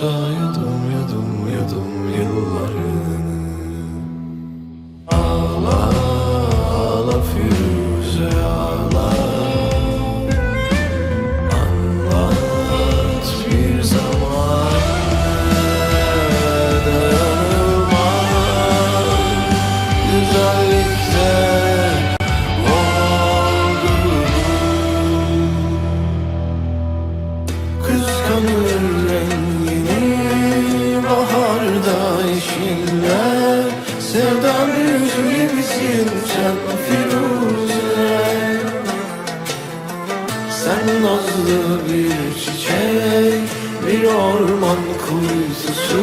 olsa yudum yudum yudum yıllarını Ağla ağla Firuze ağla. Anlat bir zaman dayanılmaz Güzellikte Kıskanır rengini yeşiller Sevdan yüzü gibisin sen Firuze. Sen nazlı bir çiçek Bir orman kuyusu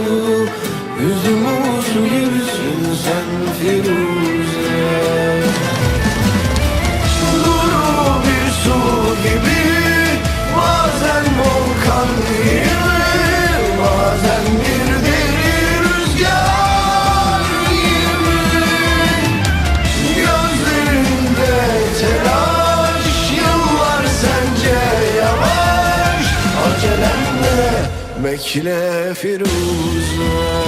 Yüzüm su gibisin sen Firuze bekle Firuze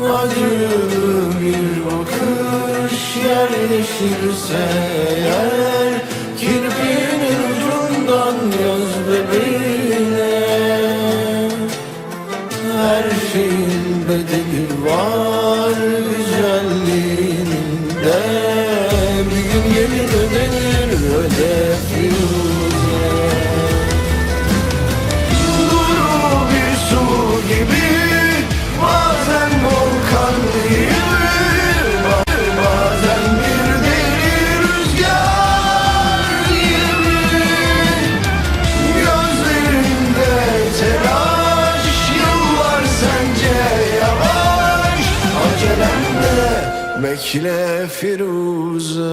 Acı bir bakış yerleşirse eğer Kirpiğinin ucundan göz bebeğine. Her şeyin bedeli var bekle, Firuze.